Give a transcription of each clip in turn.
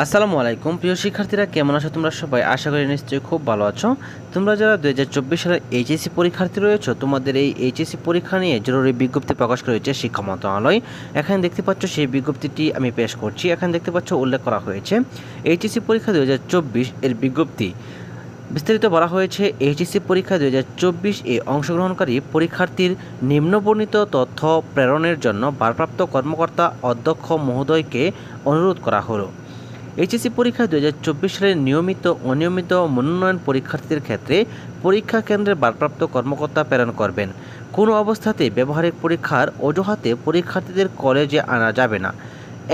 আসসালামু আলাইকুম। প্রিয় শিক্ষার্থীরা, কেমন আছো তোমরা সবাই? আশা করি নিশ্চয়ই খুব ভালো আছো। তোমরা যারা দু হাজার চব্বিশ সালের এইচএসসি পরীক্ষার্থী রয়েছো, তোমাদের এই এইচএসসি পরীক্ষা নিয়ে জরুরি বিজ্ঞপ্তি প্রকাশ করেছে শিক্ষা মন্ত্রণালয় এখানে দেখতে পাচ্ছ, সেই বিজ্ঞপ্তিটি আমি পেশ করছি। এখানে দেখতে পাচ্ছ, উল্লেখ করা হয়েছে, এইচএসসি পরীক্ষা দু হাজার চব্বিশ এর বিজ্ঞপ্তি। বিস্তারিত বলা হয়েছে, এইচএসসি পরীক্ষা দু হাজার চব্বিশ এ অংশগ্রহণকারী পরীক্ষার্থীর নিম্নবর্ণিত তথ্য প্রেরণের জন্য ভারপ্রাপ্ত কর্মকর্তা অধ্যক্ষ মহোদয়কে অনুরোধ করা হলো। এইচএসসি পরীক্ষা দু হাজার চব্বিশ সালের নিয়মিত অনিয়মিত মনোনয়ন পরীক্ষার্থীদের ক্ষেত্রে পরীক্ষা কেন্দ্রের ভারপ্রাপ্ত কর্মকর্তা প্রেরণ করবেন। কোনো অবস্থাতে ব্যবহারিক পরীক্ষার অজুহাতে পরীক্ষার্থীদের কলেজে আনা যাবে না।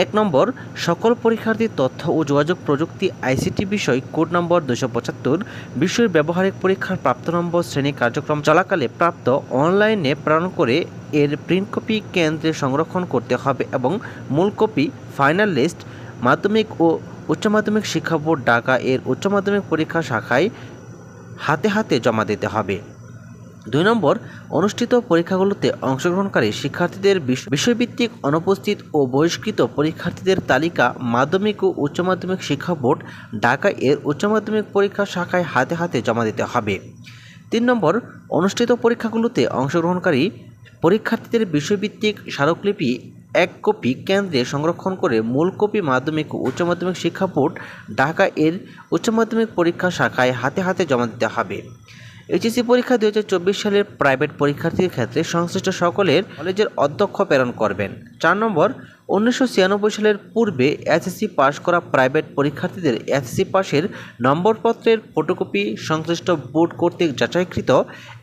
এক নম্বর, সকল পরীক্ষার্থীর তথ্য ও যোগাযোগ প্রযুক্তি আইসিটি বিষয় কোড নম্বর দুশো পঁচাত্তর, বিষয়ের ব্যবহারিক পরীক্ষার প্রাপ্ত নম্বর শ্রেণি কার্যক্রম চলাকালে প্রাপ্ত অনলাইনে প্রেরণ করে এর প্রিন্ট কপি কেন্দ্রে সংরক্ষণ করতে হবে এবং মূল কপি, ফাইনাল লিস্ট, মাধ্যমিক ও উচ্চ মাধ্যমিক শিক্ষা বোর্ড ঢাকা এর উচ্চ মাধ্যমিক পরীক্ষা শাখায় হাতে হাতে জমা দিতে হবে। দুই নম্বর, অনুষ্ঠিত পরীক্ষাগুলোতে অংশগ্রহণকারী শিক্ষার্থীদের বিষ- বিষয়ভিত্তিক অনুপস্থিত ও বহিষ্কৃত পরীক্ষার্থীদের তালিকা মাধ্যমিক ও উচ্চ মাধ্যমিক শিক্ষা বোর্ড ঢাকা এর উচ্চ মাধ্যমিক পরীক্ষা শাখায় হাতে হাতে জমা দিতে হবে। তিন নম্বর, অনুষ্ঠিত পরীক্ষাগুলোতে অংশগ্রহণকারী পরীক্ষার্থীদের বিষয়ভিত্তিক স্মারকলিপি এক কপি কেন্দ্রে সংরক্ষণ করে মূল কপি মাধ্যমিক ও উচ্চ মাধ্যমিক শিক্ষা বোর্ড ঢাকা এর উচ্চ মাধ্যমিক পরীক্ষা শাখায় হাতে হাতে জমা দিতে হবে। এইচএসসি পরীক্ষা দু হাজার চব্বিশ সালের প্রাইভেট পরীক্ষার্থীর ক্ষেত্রে সংশ্লিষ্ট সকলের কলেজের অধ্যক্ষ প্রেরণ করবেন। চার নম্বর, উনিশশো ছিয়ানব্বই সালের পূর্বে এসএসসি পাশ করা প্রাইভেট পরীক্ষার্থীদের এসএসসি পাশের নম্বরপত্রের ফটোকপি সংশ্লিষ্ট বোর্ড কর্তৃক যাচাইকৃত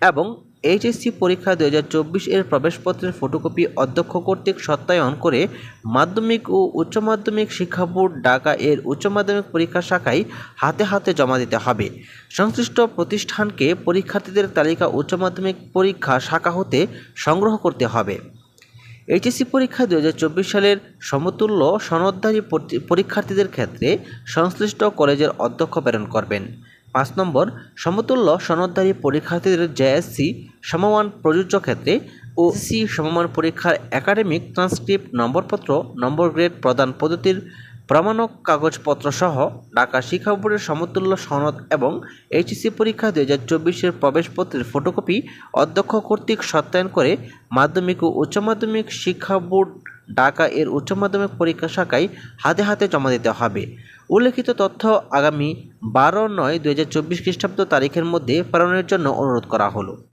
এবং এইচএসসি পরীক্ষা দু হাজার চব্বিশ এর প্রবেশপত্রের ফটোকপি অধ্যক্ষ কর্তৃক সত্যায়ন করে মাধ্যমিক ও উচ্চ মাধ্যমিক শিক্ষা বোর্ড ঢাকা এর উচ্চ মাধ্যমিক পরীক্ষা শাখায় হাতে হাতে জমা দিতে হবে। সংশ্লিষ্ট প্রতিষ্ঠানকে পরীক্ষার্থীদের তালিকা উচ্চ মাধ্যমিক পরীক্ষা শাখা হতে সংগ্রহ করতে হবে। এইচএসসি পরীক্ষা দু হাজার চব্বিশ সালের সমতুল্য সনদধারী পরী- পরীক্ষার্থীদের ক্ষেত্রে সংশ্লিষ্ট কলেজের অধ্যক্ষ প্রেরণ করবেন। পাঁচ নম্বর, সমতুল্য সনদধারী পরীক্ষার্থীদের জেএসসি সমমান প্রযোজ্য ক্ষেত্রে ও সি সমমান পরীক্ষার একাডেমিক ট্রান্সক্রিপ্ট নম্বরপত্র, নম্বর গ্রেড প্রদান পদ্ধতির প্রমাণক কাগজপত্র সহ ঢাকা শিক্ষা বোর্ডের সমতুল্য সনদ এবং এইচএসসি পরীক্ষা দু হাজার চব্বিশের প্রবেশপত্রের ফটোকপি অধ্যক্ষ কর্তৃক সত্যায়ন করে মাধ্যমিক ও উচ্চ মাধ্যমিক শিক্ষা বোর্ড ঢাকা এর উচ্চ মাধ্যমিক পরীক্ষা শাখায় হাতে হাতে জমা দিতে হবে। উল্লেখিত তথ্য আগামী বারো নয় দু হাজার চব্বিশ খ্রিস্টাব্দ তারিখের মধ্যে প্রেরণের জন্য অনুরোধ করা হলো।